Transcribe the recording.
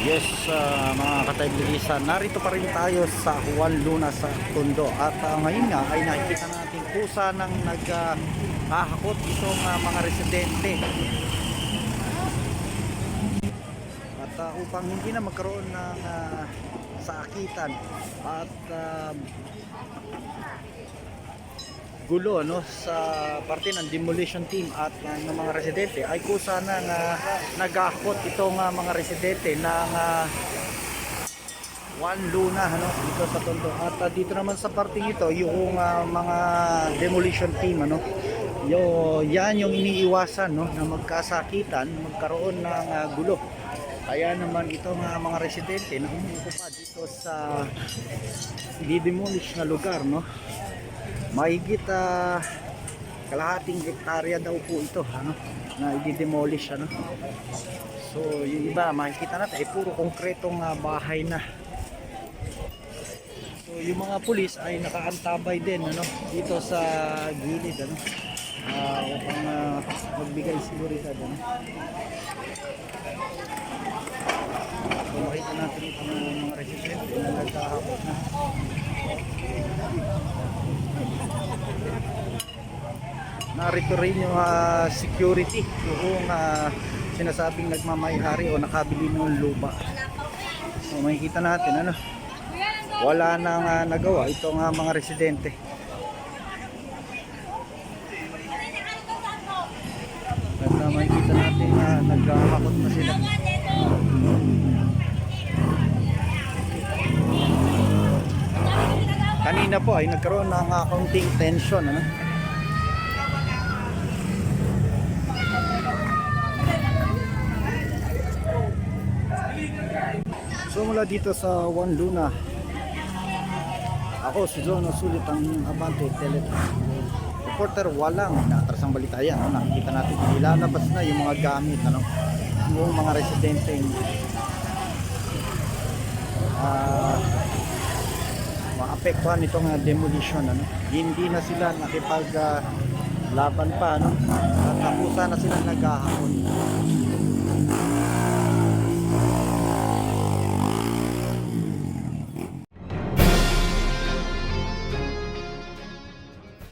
Yes, ah, mga katayblisan, narito pa rin tayo sa Juan Luna sa Tondo. At ah, ngayon nga ay nakikita natin kusa ng nag-ahakot itong ah, mga residente. At ah, upang hindi na magkaroon ng ah, saakitan at ah, gulo no sa parte ng demolition team at uh, ng mga residente. Ay kusa nang uh, nag-ahakot itong ah, mga residente ng uh, Juan Luna ano dito sa Tondo. At ah, dito naman sa parting ito yung ah, mga demolition team ano. Yo yan yung iniiwasan no na magkasakitan magkaroon ng ah, gulo. Kaya naman itong ah, mga residente na umuupa dito sa didemolish na lugar no mahigit ah, kalahating hektarya daw po ito ano na i-demolish ano. So yung iba makikita natin ay puro konkretong ah, bahay na. So yung mga pulis ay nakaantabay din ano dito sa gilid ano. Ah, upang ah, magbigay seguridad ano. So makita natin itong mga residente na nagkahapot na narito rin yung ah, security. Yung ah, sinasabing nagmamayari o nakabili ng lupa. So makikita natin ano? Wala nang ah, nagawa. Itong ah, mga residente. At ah, makikita natin na naghahakot na sila. Kanina po ay nagkaroon ng ah, kaunting tension ano mula dito sa Juan Luna, ako si Zono Sulit ang Abante Tele Reporter walang naatrasang balita yan. No? Nakikita natin ilalabas na yung mga gamit, ano? yung mga residente uh, maapektuhan itong uh, demolition. Ano? Hindi na sila nakipag ah, laban pa. Ano? At nakusa na sila naghahakon.